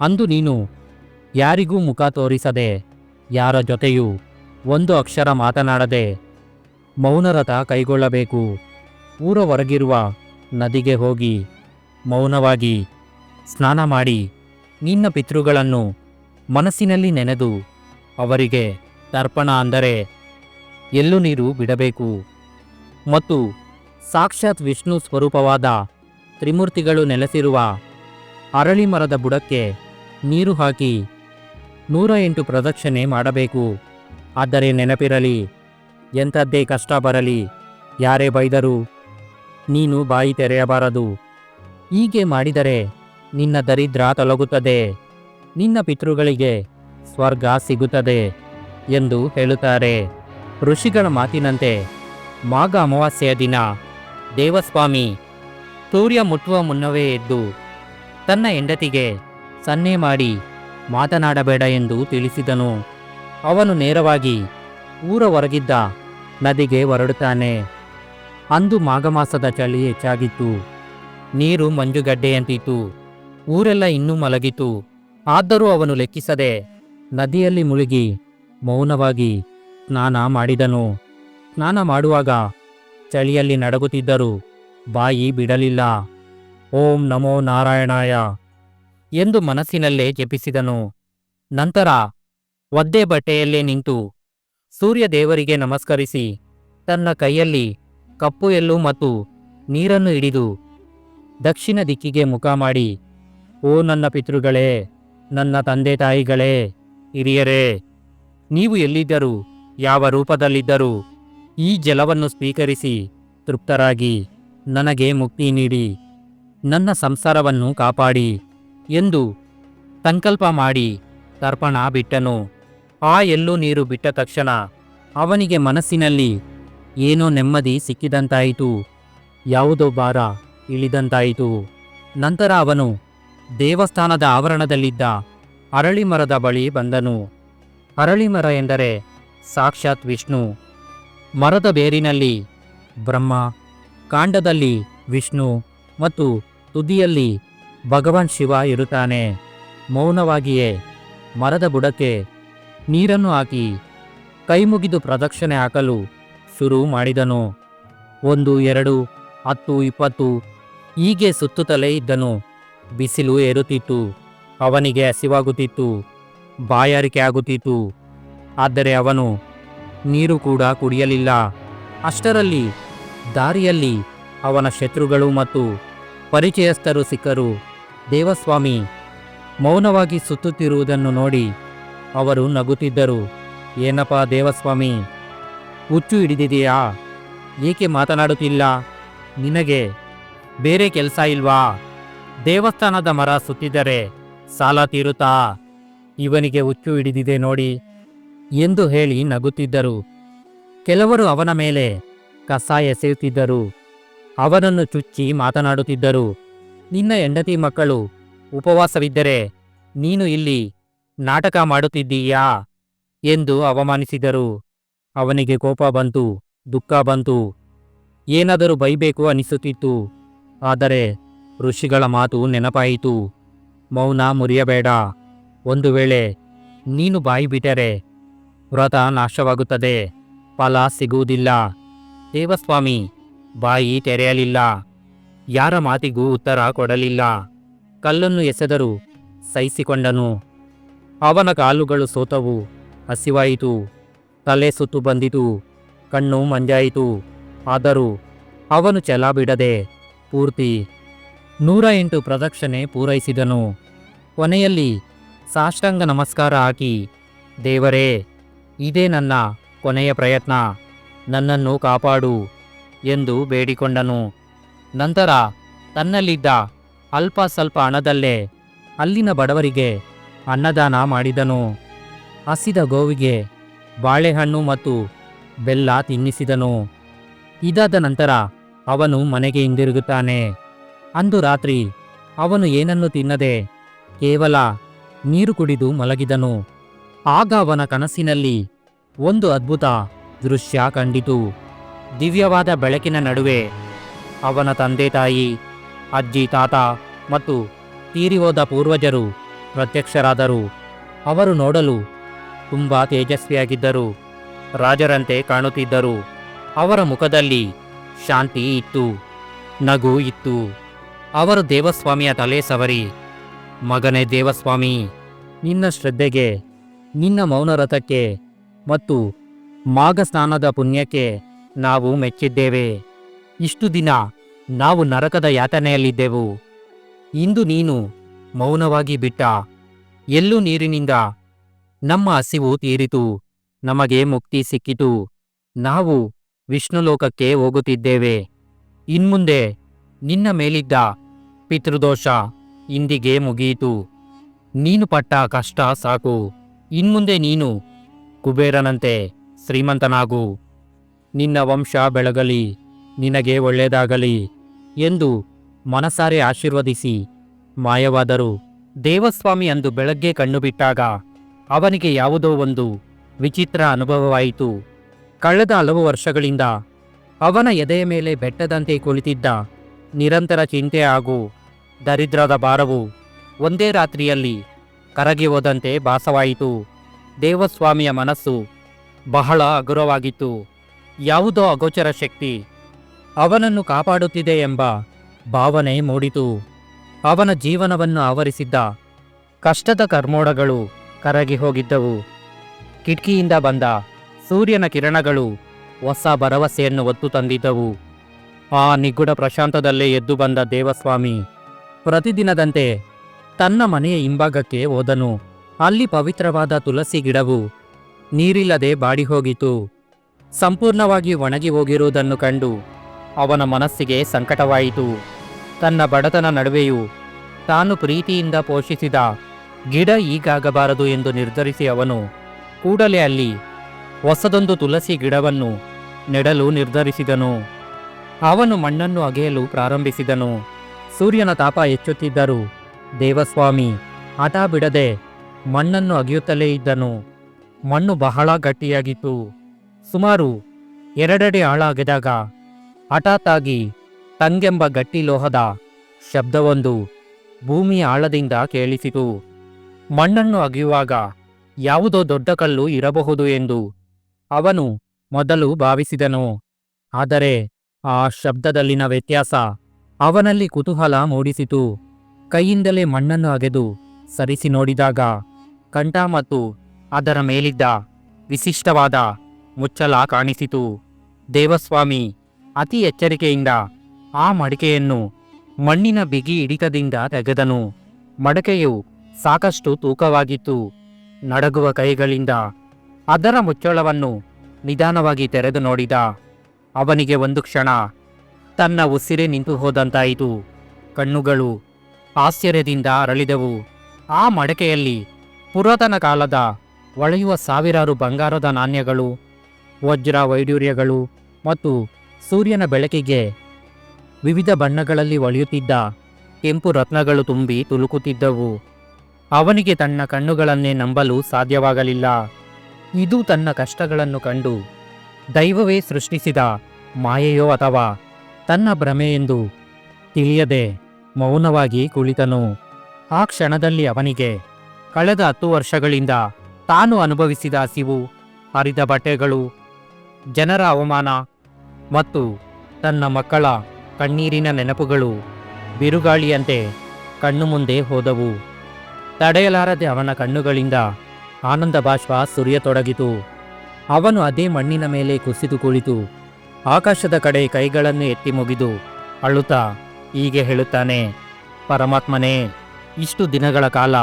ಅಂದು ನೀನು ಯಾರಿಗೂ ಮುಖ ತೋರಿಸದೆ, ಯಾರ ಜೊತೆಯೂ ಒಂದು ಅಕ್ಷರ ಮಾತನಾಡದೆ ಮೌನರಥ ಕೈಗೊಳ್ಳಬೇಕು. ಊರ ಹೊರಗಿರುವ ನದಿಗೆ ಹೋಗಿ ಮೌನವಾಗಿ ಸ್ನಾನ ಮಾಡಿ ನಿನ್ನ ಪಿತೃಗಳನ್ನು ಮನಸ್ಸಿನಲ್ಲಿ ನೆನೆದು ಅವರಿಗೆ ತರ್ಪಣ ಅಂದರೆ ಎಳ್ಳು ನೀರು ಬಿಡಬೇಕು. ಮತ್ತು ಸಾಕ್ಷಾತ್ ವಿಷ್ಣು ಸ್ವರೂಪವಾದ ತ್ರಿಮೂರ್ತಿಗಳು ನೆಲೆಸಿರುವ ಅರಳಿ ಮರದ ಬುಡಕ್ಕೆ ನೀರು ಹಾಕಿ ನೂರ ಎಂಟು ಪ್ರದಕ್ಷಿಣೆ ಮಾಡಬೇಕು. ಆದರೆ ನೆನಪಿರಲಿ, ಎಂಥದ್ದೇ ಕಷ್ಟ ಬರಲಿ, ಯಾರೇ ಬೈದರೂ ನೀನು ಬಾಯಿ ತೆರೆಯಬಾರದು. ಹೀಗೆ ಮಾಡಿದರೆ ನಿನ್ನ ದರಿದ್ರ ತೊಲಗುತ್ತದೆ. ನಿನ್ನ ಪಿತೃಗಳಿಗೆ ಸ್ವರ್ಗ ಸಿಗುತ್ತದೆ ಎಂದು ಹೇಳುತ್ತಾರೆ. ಋಷಿಗಳ ಮಾತಿನಂತೆ ಮಾಘ ಅಮಾವಾಸ್ಯೆಯ ದಿನ ದೇವಸ್ವಾಮಿ ಸೂರ್ಯ ಮುಟ್ಟುವ ಮುನ್ನವೇ ಎದ್ದು ತನ್ನ ಹೆಂಡತಿಗೆ ಸನ್ನೆ ಮಾಡಿ ಮಾತನಾಡಬೇಡ ಎಂದು ತಿಳಿಸಿದನು. ಅವನು ನೇರವಾಗಿ ಊರ ಹೊರಗಿದ್ದ ನದಿಗೆ ಹೊರಡುತ್ತಾನೆ. ಅಂದು ಮಾಘಮಾಸದ ಚಳಿ ಹೆಚ್ಚಾಗಿತ್ತು. ನೀರು ಮಂಜುಗಡ್ಡೆಯಂತಿತ್ತು. ಊರೆಲ್ಲ ಇನ್ನೂ ಮಲಗಿತು. ಆದರೂ ಅವನು ಲೆಕ್ಕಿಸದೆ ನದಿಯಲ್ಲಿ ಮುಳುಗಿ ಮೌನವಾಗಿ ಸ್ನಾನ ಮಾಡಿದನು. ಸ್ನಾನ ಮಾಡುವಾಗ ಚಳಿಯಲ್ಲಿ ನಡಗುತ್ತಿದ್ದರು ಬಾಯಿ ಬಿಡಲಿಲ್ಲ. ಓಂ ನಮೋ ನಾರಾಯಣಾಯ ಎಂದು ಮನಸ್ಸಿನಲ್ಲೇ ಜಪಿಸಿದನು. ನಂತರ ಒದ್ದೆ ಬಟ್ಟೆಯಲ್ಲೇ ನಿಂತು ಸೂರ್ಯ ದೇವರಿಗೆ ನಮಸ್ಕರಿಸಿ ತನ್ನ ಕೈಯಲ್ಲಿ ಕಪ್ಪು ಎಲ್ಲು ಮತ್ತು ನೀರನ್ನು ಹಿಡಿದು ದಕ್ಷಿಣ ದಿಕ್ಕಿಗೆ ಮುಖ ಮಾಡಿ ಓ ನನ್ನ ಪಿತೃಗಳೇ, ನನ್ನ ತಂದೆ ತಾಯಿಗಳೇ, ಹಿರಿಯರೇ, ನೀವು ಎಲ್ಲಿದ್ದರೂ, ಯಾವ ರೂಪದಲ್ಲಿದ್ದರೂ, ಈ ಜಲವನ್ನು ಸ್ವೀಕರಿಸಿ ತೃಪ್ತರಾಗಿ ನನಗೆ ಮುಕ್ತಿ ನೀಡಿ, ನನ್ನ ಸಂಸಾರವನ್ನು ಕಾಪಾಡಿ ಎಂದು ಸಂಕಲ್ಪ ಮಾಡಿ ತರ್ಪಣ ಬಿಟ್ಟನು. ಆ ಎಲ್ಲೂ ನೀರು ಬಿಟ್ಟ ತಕ್ಷಣ ಅವನಿಗೆ ಮನಸ್ಸಿನಲ್ಲಿ ಏನೋ ನೆಮ್ಮದಿ ಸಿಕ್ಕಿದಂತಾಯಿತು. ಯಾವುದೋ ಭಾರ ಇಳಿದಂತಾಯಿತು. ನಂತರ ಅವನು ದೇವಸ್ಥಾನದ ಆವರಣದಲ್ಲಿದ್ದ ಅರಳಿ ಮರದ ಬಳಿ ಬಂದನು. ಅರಳಿ ಮರ ಎಂದರೆ ಸಾಕ್ಷಾತ್ ವಿಷ್ಣು. ಮರದ ಬೇರಿನಲ್ಲಿ ಬ್ರಹ್ಮ, ಕಾಂಡದಲ್ಲಿ ವಿಷ್ಣು ಮತ್ತು ತುದಿಯಲ್ಲಿ ಭಗವಾನ್ ಶಿವ ಇರುತ್ತಾನೆ. ಮೌನವಾಗಿಯೇ ಮರದ ಬುಡಕ್ಕೆ ನೀರನ್ನು ಹಾಕಿ ಕೈಮುಗಿದು ಪ್ರದಕ್ಷಿಣೆ ಹಾಕಲು ಶುರು ಮಾಡಿದನು. ಒಂದು, ಎರಡು, ಹತ್ತು, ಇಪ್ಪತ್ತು ಹೀಗೆ ಸುತ್ತುತ್ತಲೇ ಇದ್ದನು. ಬಿಸಿಲು ಏರುತ್ತಿತ್ತು. ಅವನಿಗೆ ಹಸಿವಾಗುತ್ತಿತ್ತು. ಬಾಯಾರಿಕೆ ಆಗುತ್ತಿತ್ತು. ಆದರೆ ಅವನು ನೀರು ಕೂಡ ಕುಡಿಯಲಿಲ್ಲ. ಅಷ್ಟರಲ್ಲಿ ದಾರಿಯಲ್ಲಿ ಅವನ ಶತ್ರುಗಳು ಮತ್ತು ಪರಿಚಯಸ್ಥರು ಸಿಕ್ಕರು. ದೇವಸ್ವಾಮಿ ಮೌನವಾಗಿ ಸುತ್ತುತ್ತಿರುವುದನ್ನು ನೋಡಿ ಅವರು ನಗುತ್ತಿದ್ದರು. ಏನಪ್ಪ ದೇವಸ್ವಾಮಿ, ಹುಚ್ಚು ಹಿಡಿದಿದೆಯಾ? ಏಕೆ ಮಾತನಾಡುತ್ತಿಲ್ಲ? ನಿನಗೆ ಬೇರೆ ಕೆಲಸ ಇಲ್ವಾ? ದೇವಸ್ಥಾನದ ಮರ ಸುತ್ತಿದರೆ ಸಾಲ ತೀರುತ್ತಾ? ಇವನಿಗೆ ಹುಚ್ಚು ಹಿಡಿದಿದೆ ನೋಡಿ ಎಂದು ಹೇಳಿ ನಗುತ್ತಿದ್ದರು. ಕೆಲವರು ಅವನ ಮೇಲೆ ಕಸ ಎಸೆಯುತ್ತಿದ್ದರು ಅವನನ್ನು ಚುಚ್ಚಿ ಮಾತನಾಡುತ್ತಿದ್ದರು. ನಿನ್ನ ಹೆಂಡತಿ ಮಕ್ಕಳು, ಉಪವಾಸವಿದ್ದರೆ ನೀನು ಇಲ್ಲಿ ನಾಟಕ ಮಾಡುತ್ತಿದ್ದೀಯಾ? ಎಂದು ಅವಮಾನಿಸಿದರು. ಅವನಿಗೆ ಕೋಪ ಬಂತು, ದುಃಖ ಬಂತು. ಏನಾದರೂ ಬೈಬೇಕು ಅನಿಸುತ್ತಿತ್ತು. ಆದರೆ ಋಷಿಗಳ ಮಾತು ನೆನಪಾಯಿತು. ಮೌನ ಮುರಿಯಬೇಡ. ಒಂದು ವೇಳೆ ನೀನು ಬಾಯಿ ಬಿಟ್ಟರೆ ವ್ರತ ನಾಶವಾಗುತ್ತದೆ. ಫಲ ಸಿಗುವುದಿಲ್ಲ. ದೇವಸ್ವಾಮಿ, ಬಾಯಿ ತೆರೆಯಲಿಲ್ಲ. ಯಾರ ಮಾತಿಗೂ ಉತ್ತರ ಕೊಡಲಿಲ್ಲ. ಕಲ್ಲನ್ನು ಎಸೆದರೂ ಸಹಿಸಿಕೊಂಡನು. ಅವನ ಕಾಲುಗಳು ಸೋತವು. ಹಸಿವಾಯಿತು. ತಲೆ ಸುತ್ತು ಬಂದಿತು. ಕಣ್ಣು ಮಂಜಾಯಿತು. ಆದರೂ ಅವನು ಛಲ ಬಿಡದೆ ಪೂರ್ತಿ ನೂರ ಎಂಟು ಪ್ರದಕ್ಷಿಣೆ ಪೂರೈಸಿದನು. ಕೊನೆಯಲ್ಲಿ ಸಾಷ್ಟಾಂಗ ನಮಸ್ಕಾರ ಹಾಕಿ, ದೇವರೇ, ಇದೇ ನನ್ನ ಕೊನೆಯ ಪ್ರಯತ್ನ, ನನ್ನನ್ನು ಕಾಪಾಡು ಎಂದು ಬೇಡಿಕೊಂಡನು. ನಂತರ ತನ್ನಲ್ಲಿದ್ದ ಅಲ್ಪ ಸ್ವಲ್ಪ ಹಣದಲ್ಲೇ ಅಲ್ಲಿನ ಬಡವರಿಗೆ ಅನ್ನದಾನ ಮಾಡಿದನು. ಹಸಿದ ಗೋವಿಗೆ ಬಾಳೆಹಣ್ಣು ಮತ್ತು ಬೆಲ್ಲ ತಿನ್ನಿಸಿದನು. ಇದಾದ ನಂತರ ಅವನು ಮನೆಗೆ ಹಿಂದಿರುಗುತ್ತಾನೆ. ಅಂದು ರಾತ್ರಿ ಅವನು ಏನನ್ನು ತಿನ್ನದೆ ಕೇವಲ ನೀರು ಕುಡಿದು ಮಲಗಿದನು. ಆಗ ಅವನ ಕನಸಿನಲ್ಲಿ ಒಂದು ಅದ್ಭುತ ದೃಶ್ಯ ಕಂಡಿತು. ದಿವ್ಯವಾದ ಬೆಳಕಿನ ನಡುವೆ ಅವನ ತಂದೆ ತಾಯಿ, ಅಜ್ಜಿ, ತಾತ ಮತ್ತು ತೀರಿಹೋದ ಪೂರ್ವಜರು ಪ್ರತ್ಯಕ್ಷರಾದರು. ಅವರು ನೋಡಲು ತುಂಬ ತೇಜಸ್ವಿಯಾಗಿದ್ದರು. ರಾಜರಂತೆ ಕಾಣುತ್ತಿದ್ದರು. ಅವರ ಮುಖದಲ್ಲಿ ಶಾಂತಿ ಇತ್ತು, ನಗು ಇತ್ತು. ಅವರು ದೇವಸ್ವಾಮಿಯ ತಲೆ ಸವರಿ, ಮಗನೇ ದೇವಸ್ವಾಮಿ, ನಿನ್ನ ಶ್ರದ್ಧೆಗೆ, ನಿನ್ನ ಮೌನರಥಕ್ಕೆ ಮತ್ತು ಮಾಘ ಸ್ನಾನದ ಪುಣ್ಯಕ್ಕೆ ನಾವು ಮೆಚ್ಚಿದ್ದೇವೆ. ಇಷ್ಟು ದಿನ ನಾವು ನರಕದ ಯಾತನೆಯಲ್ಲಿದ್ದೆವು. ಇಂದು ನೀನು ಮೌನವಾಗಿ ಬಿಟ್ಟ. ಎಲ್ಲೂ ನೀರಿನಿಂದ ನಮ್ಮ ಹಸಿವು ತೀರಿತು. ನಮಗೆ ಮುಕ್ತಿ ಸಿಕ್ಕಿತು. ನಾವು ವಿಷ್ಣುಲೋಕಕ್ಕೆ ಹೋಗುತ್ತಿದ್ದೇವೆ. ಇನ್ಮುಂದೆ ನಿನ್ನ ಮೇಲಿದ್ದ ಪಿತೃದೋಷ ಇಂದಿಗೆ ಮುಗಿಯಿತು. ನೀನು ಪಟ್ಟ ಕಷ್ಟ ಸಾಕು. ಇನ್ಮುಂದೆ ನೀನು ಕುಬೇರನಂತೆ ಶ್ರೀಮಂತನಾಗು. ನಿನ್ನ ವಂಶ ಬೆಳಗಲಿ, ನಿನಗೆ ಒಳ್ಳೆಯದಾಗಲಿ ಎಂದು ಮನಸಾರೆ ಆಶೀರ್ವದಿಸಿ. ಮಾಯವಾದರು ದೇವಸ್ವಾಮಿ ಅಂದು ಬೆಳಗ್ಗೆ ಕಣ್ಣು ಬಿಟ್ಟಾಗ ಅವನಿಗೆ ಯಾವುದೋ ಒಂದು ವಿಚಿತ್ರ ಅನುಭವವಾಯಿತು. ಕಳೆದ ಹಲವು ವರ್ಷಗಳಿಂದ ಅವನ ಎದೆಯ ಮೇಲೆ ಬೆಟ್ಟದಂತೆ ಕುಳಿತಿದ್ದ ನಿರಂತರ ಚಿಂತೆ ಹಾಗೂ ದರಿದ್ರದ ಭಾರವು ಒಂದೇ ರಾತ್ರಿಯಲ್ಲಿ ಕರಗಿ ಹೋದಂತೆ ಭಾಸವಾಯಿತು. ದೇವಸ್ವಾಮಿಯ ಮನಸ್ಸು ಬಹಳ ಹಗುರವಾಗಿತ್ತು. ಯಾವುದೋ ಅಗೋಚರ ಶಕ್ತಿ ಅವನನ್ನು ಕಾಪಾಡುತ್ತಿದೆ ಎಂಬ ಭಾವನೆ ಮೂಡಿತು. ಅವನ ಜೀವನವನ್ನು ಆವರಿಸಿದ್ದ ಕಷ್ಟದ ಕರ್ಮೋಡಗಳು ಕರಗಿ ಹೋಗಿದ್ದವು. ಕಿಟಕಿಯಿಂದ ಬಂದ ಸೂರ್ಯನ ಕಿರಣಗಳು ಹೊಸ ಭರವಸೆಯನ್ನು ಒತ್ತು ತಂದಿದ್ದವು. ಆ ನಿಗೂಢ ಪ್ರಶಾಂತದಲ್ಲೇ ಎದ್ದು ಬಂದ ದೇವಸ್ವಾಮಿ ಪ್ರತಿದಿನದಂತೆ ತನ್ನ ಮನೆಯ ಹಿಂಭಾಗಕ್ಕೆ ಹೋದನು. ಅಲ್ಲಿ ಪವಿತ್ರವಾದ ತುಳಸಿ ಗಿಡವು ನೀರಿಲ್ಲದೆ ಬಾಡಿ ಹೋಗಿತು ಸಂಪೂರ್ಣವಾಗಿ ಒಣಗಿ ಹೋಗಿರುವುದನ್ನು ಕಂಡು ಅವನ ಮನಸ್ಸಿಗೆ ಸಂಕಟವಾಯಿತು. ತನ್ನ ಬಡತನ ನಡುವೆಯೂ ತಾನು ಪ್ರೀತಿಯಿಂದ ಪೋಷಿಸಿದ ಗಿಡ ಈಗಾಗಬಾರದು ಎಂದು ನಿರ್ಧರಿಸಿ ಅವನು ಕೂಡಲೇ ಅಲ್ಲಿ ಹೊಸದೊಂದು ತುಳಸಿ ಗಿಡವನ್ನು ನೆಡಲು ನಿರ್ಧರಿಸಿದನು. ಅವನು ಮಣ್ಣನ್ನು ಅಗೆಯಲು ಪ್ರಾರಂಭಿಸಿದನು. ಸೂರ್ಯನ ತಾಪ ಹೆಚ್ಚುತ್ತಿದ್ದರು ದೇವಸ್ವಾಮಿ ಹಠ ಬಿಡದೆ ಮಣ್ಣನ್ನು ಅಗೆಯುತ್ತಲೇ ಇದ್ದನು. ಮಣ್ಣು ಬಹಳ ಗಟ್ಟಿಯಾಗಿತ್ತು. ಸುಮಾರು ಎರಡಡಿ ಆಳ ಅಗೆದಾಗ ಹಠಾತ್ತಾಗಿ ತಂಗೆಂಬ ಗಟ್ಟಿ ಲೋಹದ ಶಬ್ದವೊಂದು ಭೂಮಿಯ ಆಳದಿಂದ ಕೇಳಿಸಿತು. ಮಣ್ಣನ್ನು ಅಗೆಯುವಾಗ ಯಾವುದೋ ದೊಡ್ಡ ಕಲ್ಲು ಇರಬಹುದು ಎಂದು ಅವನು ಮೊದಲು ಭಾವಿಸಿದನು. ಆದರೆ ಆ ಶಬ್ದದಲ್ಲಿನ ವ್ಯತ್ಯಾಸ. ಅವನಲ್ಲಿ ಕುತೂಹಲ ಮೂಡಿಸಿತು. ಕೈಯಿಂದಲೇ ಮಣ್ಣನ್ನು ಅಗೆದು ಸರಿಸಿ ನೋಡಿದಾಗ ಕಂಠ ಮತ್ತು ಅದರ ಮೇಲಿದ್ದ ವಿಶಿಷ್ಟವಾದ ಮುಚ್ಚಲ ಕಾಣಿಸಿತು. ದೇವಸ್ವಾಮಿ, ಅತಿ ಎಚ್ಚರಿಕೆಯಿಂದ ಆ ಮಡಿಕೆಯನ್ನು ಮಣ್ಣಿನ ಬಿಗಿ ಹಿಡಿತದಿಂದ ತೆಗೆದನು. ಮಡಕೆಯು ಸಾಕಷ್ಟು ತೂಕವಾಗಿತ್ತು. ನಡಗುವ ಕೈಗಳಿಂದ ಅದರ ಮುಚ್ಚಳವನ್ನು ನಿಧಾನವಾಗಿ ತೆರೆದು ನೋಡಿದ ಅವನಿಗೆ ಒಂದು ಕ್ಷಣ. ತನ್ನ ಉಸಿರೇ ನಿಂತು ಹೋದಂತಾಯಿತು. ಕಣ್ಣುಗಳು ಆಶ್ಚರ್ಯದಿಂದ ಅರಳಿದವು. ಆ ಮಡಕೆಯಲ್ಲಿ ಪುರಾತನ ಕಾಲದ ಒಳೆಯುವ ಸಾವಿರಾರು ಬಂಗಾರದ ನಾಣ್ಯಗಳು, ವಜ್ರ ವೈಡೂರ್ಯಗಳು ಮತ್ತು ಸೂರ್ಯನ ಬೆಳಕಿಗೆ ವಿವಿಧ ಬಣ್ಣಗಳಲ್ಲಿ ಒಳೆಯುತ್ತಿದ್ದ ಕೆಂಪು ರತ್ನಗಳು ತುಂಬಿ ತುಲುಕುತ್ತಿದ್ದವು ಅವನಿಗೆ ತನ್ನ ಕಣ್ಣುಗಳನ್ನೇ ನಂಬಲು ಸಾಧ್ಯವಾಗಲಿಲ್ಲ. ಇದು ತನ್ನ ಕಷ್ಟಗಳನ್ನು ಕಂಡು ದೈವವೇ ಸೃಷ್ಟಿಸಿದ ಮಾಯೆಯೋ ಅಥವಾ ತನ್ನ ಭ್ರಮೆ ಎಂದು ತಿಳಿಯದೆ ಮೌನವಾಗಿ ಕುಳಿತನು. ಆ ಕ್ಷಣದಲ್ಲಿ ಅವನಿಗೆ, ಕಳೆದ ಹತ್ತು ವರ್ಷಗಳಿಂದ ತಾನು ಅನುಭವಿಸಿದ ಹಸಿವು, ಹರಿದ ಬಟ್ಟೆಗಳು, ಜನರ ಅವಮಾನ ಮತ್ತು ತನ್ನ ಮಕ್ಕಳ ಕಣ್ಣೀರಿನ ನೆನಪುಗಳು ಬಿರುಗಾಳಿಯಂತೆ ಕಣ್ಣು ಮುಂದೆ ಹೋದವು. ತಡೆಯಲಾರದೆ ಅವನ ಕಣ್ಣುಗಳಿಂದ ಆನಂದ ಬಾಷ್ಪ ಸುರಿಯತೊಡಗಿತು. ಅವನು ಅದೇ ಮಣ್ಣಿನ ಮೇಲೆ ಕುಸಿದು ಕುಳಿತು ಆಕಾಶದ ಕಡೆ ಕೈಗಳನ್ನು ಎತ್ತಿ ಮುಗಿದು ಅಳುತ್ತಾ ಹೀಗೆ ಹೇಳುತ್ತಾನೆ, ಪರಮಾತ್ಮನೇ, ಇಷ್ಟು ದಿನಗಳ ಕಾಲ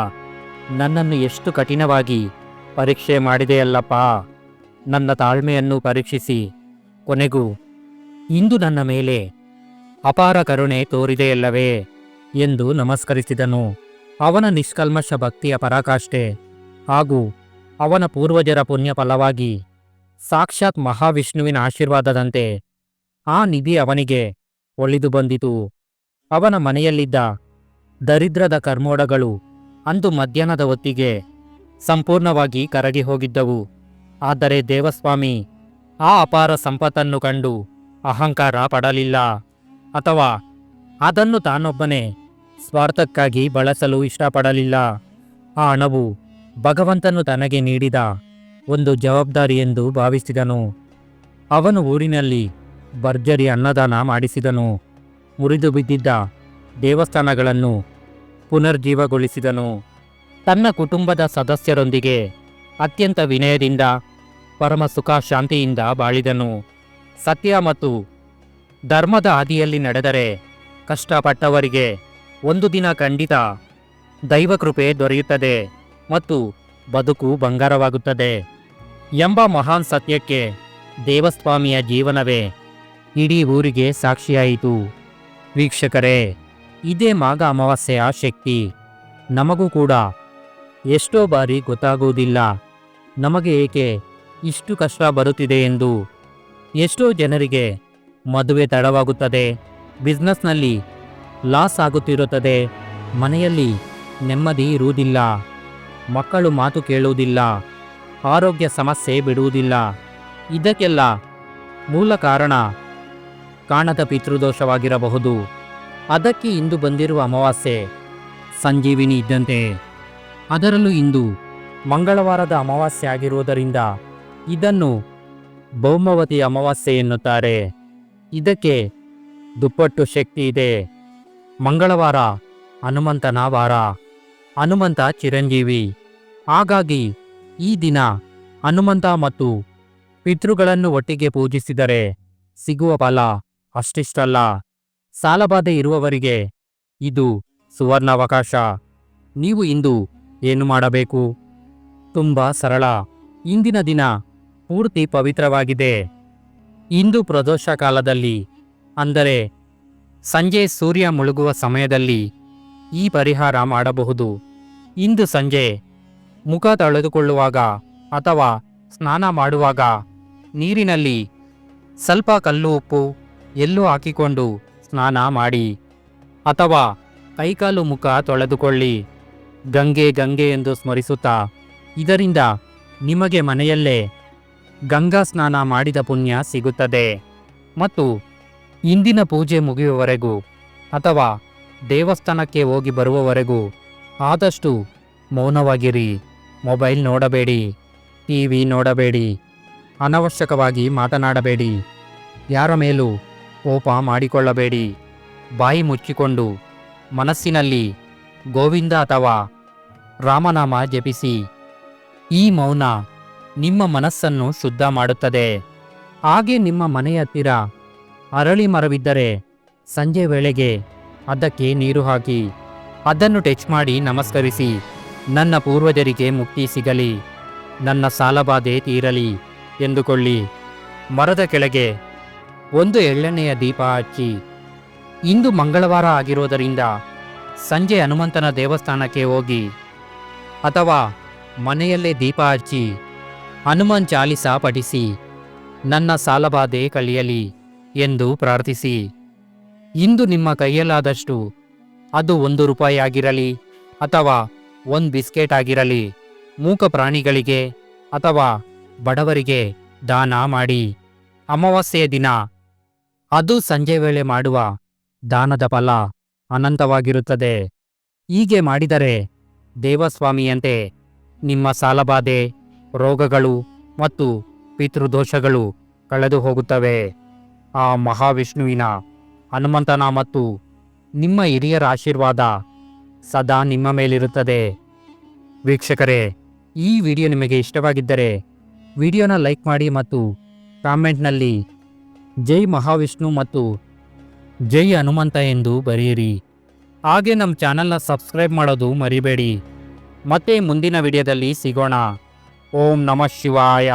ನನ್ನನ್ನು ಎಷ್ಟು ಕಠಿಣವಾಗಿ ಪರೀಕ್ಷೆ ಮಾಡಿದೆಯಲ್ಲಪ್ಪ ನನ್ನ ತಾಳ್ಮೆಯನ್ನು ಪರೀಕ್ಷಿಸಿ. ಕೊನೆಗೂ ಇಂದು ನನ್ನ ಮೇಲೆ ಅಪಾರ ಕರುಣೆ ತೋರಿದೆಯಲ್ಲವೇ ಎಂದು ನಮಸ್ಕರಿಸಿದನು. ಅವನ ನಿಷ್ಕಲ್ಮಶ ಭಕ್ತಿಯ ಪರಾಕಾಷ್ಠೆ ಹಾಗೂ ಅವನ ಪೂರ್ವಜರ ಪುಣ್ಯ ಫಲವಾಗಿ ಸಾಕ್ಷಾತ್ ಮಹಾವಿಷ್ಣುವಿನ ಆಶೀರ್ವಾದದಂತೆ ಆ ನಿಧಿ ಅವನಿಗೆ ಒಳಿದು ಬಂದಿತು. ಅವನ ಮನೆಯಲ್ಲಿದ್ದ ದರಿದ್ರದ ಕರ್ಮೋಡಗಳು ಅಂದು ಮಧ್ಯಾಹ್ನದ ಹೊತ್ತಿಗೆ ಸಂಪೂರ್ಣವಾಗಿ ಕರಗಿ ಹೋಗಿದ್ದವು. ಆದರೆ ದೇವಸ್ವಾಮಿ ಆ ಅಪಾರ ಸಂಪತ್ತನ್ನು ಕಂಡು ಅಹಂಕಾರ ಪಡಲಿಲ್ಲ. ಅಥವಾ ಅದನ್ನು ತಾನೊಬ್ಬನೇ ಸ್ವಾರ್ಥಕ್ಕಾಗಿ ಬಳಸಲು ಇಷ್ಟಪಡಲಿಲ್ಲ. ಆ ಹಣವು ಭಗವಂತನು ತನಗೆ ನೀಡಿದ ಒಂದು ಜವಾಬ್ದಾರಿ ಎಂದು ಭಾವಿಸಿದನು. ಅವನು ಊರಿನಲ್ಲಿ ಭರ್ಜರಿ ಅನ್ನದಾನ ಮಾಡಿಸಿದನು. ಮುರಿದು ಬಿದ್ದಿದ್ದ ದೇವಸ್ಥಾನಗಳನ್ನು ಪುನರ್ಜೀವಗೊಳಿಸಿದನು. ತನ್ನ ಕುಟುಂಬದ ಸದಸ್ಯರೊಂದಿಗೆ ಅತ್ಯಂತ ವಿನಯದಿಂದ ಪರಮ ಸುಖ ಶಾಂತಿಯಿಂದ ಬಾಳಿದನು. ಸತ್ಯ ಮತ್ತು ಧರ್ಮದ ಹಾದಿಯಲ್ಲಿ ನಡೆದರೆ ಕಷ್ಟಪಟ್ಟವರಿಗೆ ಒಂದು ದಿನ ಖಂಡಿತ ದೈವಕೃಪೆ ದೊರೆಯುತ್ತದೆ ಮತ್ತು ಬದುಕು ಬಂಗಾರವಾಗುತ್ತದೆ ಎಂಬ ಮಹಾನ್ ಸತ್ಯಕ್ಕೆ ದೇವಸ್ವಾಮಿಯ ಜೀವನವೇ ಇಡೀ ಊರಿಗೆ ಸಾಕ್ಷಿಯಾಯಿತು. ವೀಕ್ಷಕರೇ, ಇದೇ ಮಾಘ ಅಮಾವಾಸ್ಯೆಯ ಶಕ್ತಿ. ನಮಗೂ ಕೂಡ. ಎಷ್ಟೋ ಬಾರಿ ಗೊತ್ತಾಗುವುದಿಲ್ಲ ನಮಗೆ ಏಕೆ ಇಷ್ಟು ಕಷ್ಟ ಬರುತ್ತಿದೆ ಎಂದು. ಎಷ್ಟೋ ಜನರಿಗೆ ಮದುವೆ ತಡವಾಗುತ್ತದೆ, ಬಿಸ್ನೆಸ್ನಲ್ಲಿ ಲಾಸ್ ಆಗುತ್ತಿರುತ್ತದೆ, ಮನೆಯಲ್ಲಿ ನೆಮ್ಮದಿ ಇರುವುದಿಲ್ಲ. ಮಕ್ಕಳು ಮಾತು ಕೇಳುವುದಿಲ್ಲ, ಆರೋಗ್ಯ ಸಮಸ್ಯೆ ಬಿಡುವುದಿಲ್ಲ. ಇದಕ್ಕೆಲ್ಲ ಮೂಲ ಕಾರಣ ಕಾಣದ ಪಿತೃದೋಷವಾಗಿರಬಹುದು. ಅದಕ್ಕೆ ಇಂದು ಬಂದಿರುವ ಅಮಾವಾಸ್ಯೆ, ಸಂಜೀವಿನಿ ಇದ್ದಂತೆ. ಅದರಲ್ಲೂ ಇಂದು ಮಂಗಳವಾರದ ಅಮಾವಾಸ್ಯೆ ಆಗಿರುವುದರಿಂದ ಇದನ್ನು ಭೌಮವತಿ ಅಮಾವಾಸ್ಯೆ ಎನ್ನುತ್ತಾರೆ. ಇದಕ್ಕೆ ದುಪ್ಪಟ್ಟು ಶಕ್ತಿ ಇದೆ. ಮಂಗಳವಾರ ಹನುಮಂತನ ವಾರ. ಹನುಮಂತ ಚಿರಂಜೀವಿ. ಹಾಗಾಗಿ, ಈ ದಿನ ಹನುಮಂತ ಮತ್ತು ಪಿತೃಗಳನ್ನು ಒಟ್ಟಿಗೆ ಪೂಜಿಸಿದರೆ ಸಿಗುವ ಫಲ ಅಷ್ಟಿಷ್ಟಲ್ಲ. ಸಾಲಬಾಧೆ ಇರುವವರಿಗೆ ಇದು ಸುವರ್ಣಾವಕಾಶ. ನೀವು ಇಂದು ಏನು ಮಾಡಬೇಕು? ತುಂಬ ಸರಳ. ಇಂದಿನ ದಿನ ಪೂರ್ತಿ ಪವಿತ್ರವಾಗಿದೆ. ಇಂದು ಪ್ರದೋಷ ಕಾಲದಲ್ಲಿ ಅಂದರೆ ಸಂಜೆ ಸೂರ್ಯ ಮುಳುಗುವ ಸಮಯದಲ್ಲಿ ಈ ಪರಿಹಾರ ಮಾಡಬಹುದು. ಇಂದು ಸಂಜೆ ಮುಖ ತೊಳೆದುಕೊಳ್ಳುವಾಗ ಅಥವಾ ಸ್ನಾನ ಮಾಡುವಾಗ ನೀರಿನಲ್ಲಿ ಸ್ವಲ್ಪ ಕಲ್ಲು ಉಪ್ಪು ಎಲ್ಲೂ ಹಾಕಿಕೊಂಡು ಸ್ನಾನ ಮಾಡಿ ಅಥವಾ ಕೈಕಾಲು ಮುಖ ತೊಳೆದುಕೊಳ್ಳಿ. ಗಂಗೆ ಗಂಗೆ ಎಂದು ಸ್ಮರಿಸುತ್ತಾ ಇದರಿಂದ ನಿಮಗೆ ಮನೆಯಲ್ಲೇ ಗಂಗಾ ಸ್ನಾನ ಮಾಡಿದ ಪುಣ್ಯ ಸಿಗುತ್ತದೆ. ಮತ್ತು ಇಂದಿನ ಪೂಜೆ ಮುಗಿಯುವವರೆಗೂ ಅಥವಾ ದೇವಸ್ಥಾನಕ್ಕೆ ಹೋಗಿ ಬರುವವರೆಗೂ ಆದಷ್ಟು ಮೌನವಾಗಿರಿ. ಮೊಬೈಲ್ ನೋಡಬೇಡಿ. ಟಿ ವಿ ನೋಡಬೇಡಿ. ಅನವಶ್ಯಕವಾಗಿ ಮಾತನಾಡಬೇಡಿ. ಯಾರ ಮೇಲೂ ಕೋಪ ಮಾಡಿಕೊಳ್ಳಬೇಡಿ. ಬಾಯಿ ಮುಚ್ಚಿಕೊಂಡು ಮನಸ್ಸಿನಲ್ಲಿ ಗೋವಿಂದ ಅಥವಾ ರಾಮನಾಮ ಜಪಿಸಿ. ಈ ಮೌನ ನಿಮ್ಮ ಮನಸ್ಸನ್ನು ಶುದ್ಧ ಮಾಡುತ್ತದೆ. ಹಾಗೆ ನಿಮ್ಮ ಮನೆಯ ಹತ್ತಿರ ಅರಳಿ ಮರವಿದ್ದರೆ ಸಂಜೆ ವೇಳೆಗೆ ಅದಕ್ಕೆ ನೀರು ಹಾಕಿ. ಅದನ್ನು ಟಚ್ ಮಾಡಿ ನಮಸ್ಕರಿಸಿ. ನನ್ನ ಪೂರ್ವಜರಿಗೆ ಮುಕ್ತಿ ಸಿಗಲಿ. ನನ್ನ ಸಾಲಬಾಧೆ ತೀರಲಿ ಎಂದುಕೊಳ್ಳಿ. ಮರದ ಕೆಳಗೆ ಒಂದು ಎಳ್ಳೆಣ್ಣೆಯ ದೀಪ ಹಚ್ಚಿ. ಇಂದು ಮಂಗಳವಾರ ಆಗಿರೋದರಿಂದ ಸಂಜೆ ಹನುಮಂತನ ದೇವಸ್ಥಾನಕ್ಕೆ ಹೋಗಿ. ಅಥವಾ ಮನೆಯಲ್ಲೇ ದೀಪ ಹಚ್ಚಿ. ಹನುಮಾನ್ ಚಾಲಿಸ ಪಠಿಸಿ. ನನ್ನ ಸಾಲಬಾಧೆ ಕಳಿಯಲಿ ಎಂದು ಪ್ರಾರ್ಥಿಸಿ. ಇಂದು ನಿಮ್ಮ ಕೈಯಲ್ಲಾದಷ್ಟು ಅದು ಒಂದು ರೂಪಾಯಿ ಆಗಿರಲಿ ಅಥವಾ ಒಂದು ಬಿಸ್ಕೆಟ್ ಆಗಿರಲಿ ಮೂಕ ಪ್ರಾಣಿಗಳಿಗೆ ಅಥವಾ ಬಡವರಿಗೆ ದಾನ ಮಾಡಿ. ಅಮಾವಾಸ್ಯೆಯ ದಿನ. ಅದು ಸಂಜೆ ವೇಳೆ ಮಾಡುವ ದಾನದ ಫಲ ಅನಂತವಾಗಿರುತ್ತದೆ. ಹೀಗೆ ಮಾಡಿದರೆ ದೇವಸ್ವಾಮಿಯಂತೆ ನಿಮ್ಮ ಸಾಲಬಾಧೆ, ರೋಗಗಳು ಮತ್ತು ಪಿತೃದೋಷಗಳು ಕಳೆದು ಹೋಗುತ್ತವೆ ಆ ಮಹಾವಿಷ್ಣುವಿನ ಹನುಮಂತನ ಮತ್ತು ನಿಮ್ಮ ಹಿರಿಯರ ಆಶೀರ್ವಾದ ಸದಾ ನಿಮ್ಮ ಮೇಲಿರುತ್ತದೆ. ವೀಕ್ಷಕರೇ, ಈ ವಿಡಿಯೋ ನಿಮಗೆ ಇಷ್ಟವಾಗಿದ್ದರೆ ವಿಡಿಯೋನ ಲೈಕ್ ಮಾಡಿ ಮತ್ತು ಕಾಮೆಂಟ್ನಲ್ಲಿ ಜೈ ಮಹಾವಿಷ್ಣು ಮತ್ತು ಜೈ ಹನುಮಂತ ಎಂದು ಬರೆಯಿರಿ. ಹಾಗೆ ನಮ್ಮ ಚಾನಲ್ನ ಸಬ್ಸ್ಕ್ರೈಬ್ ಮಾಡೋದು ಮರಿಬೇಡಿ. ಮತ್ತೆ ಮುಂದಿನ ವಿಡಿಯೋದಲ್ಲಿ ಸಿಗೋಣ. ಓಂ ನಮಃ ಶಿವಾಯ.